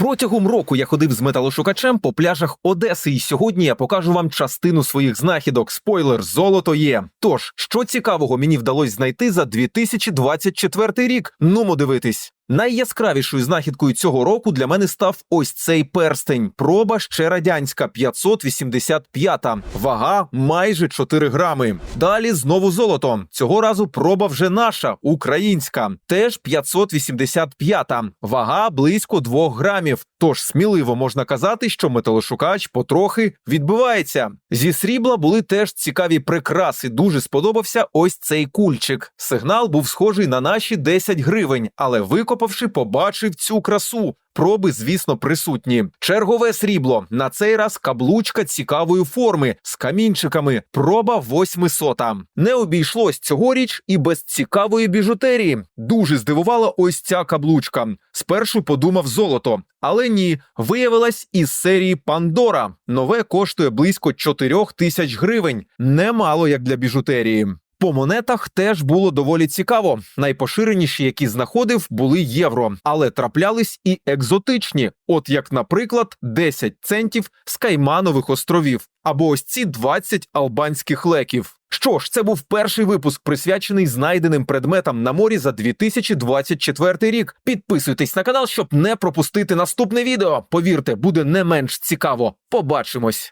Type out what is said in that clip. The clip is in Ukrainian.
Протягом року я ходив з металошукачем по пляжах Одеси, і сьогодні я покажу вам частину своїх знахідок. Спойлер, золото є. Тож, що цікавого мені вдалося знайти за 2024 рік? Нумо дивитись. Найяскравішою знахідкою цього року для мене став ось цей перстень. Проба ще радянська 585. Вага майже 4 грами. Далі знову золото. Цього разу проба вже наша, українська, теж 585. Вага близько 2 грамів. Тож сміливо можна казати, що металошукач потрохи відбивається. Зі срібла були теж цікаві прикраси. Дуже сподобався ось цей кульчик. Сигнал був схожий на наші 10 гривень, але викопавши, побачив цю красу. Проби, звісно, присутні. Чергове срібло. На цей раз каблучка цікавої форми з камінчиками. Проба восьмисота. Не обійшлось цьогоріч і без цікавої біжутерії. Дуже здивувала ось ця каблучка. Спершу подумав золото, але ні, виявилась із серії Пандора. Нове коштує близько 4 тисяч гривень. Немало як для біжутерії. По монетах теж було доволі цікаво. Найпоширеніші, які знаходив, були євро, але траплялись і екзотичні, от як, наприклад, 10 центів з Кайманових островів, або ось ці 20 албанських леків. Що ж, це був перший випуск, присвячений знайденим предметам на морі за 2024 рік. Підписуйтесь на канал, щоб не пропустити наступне відео. Повірте, буде не менш цікаво. Побачимось.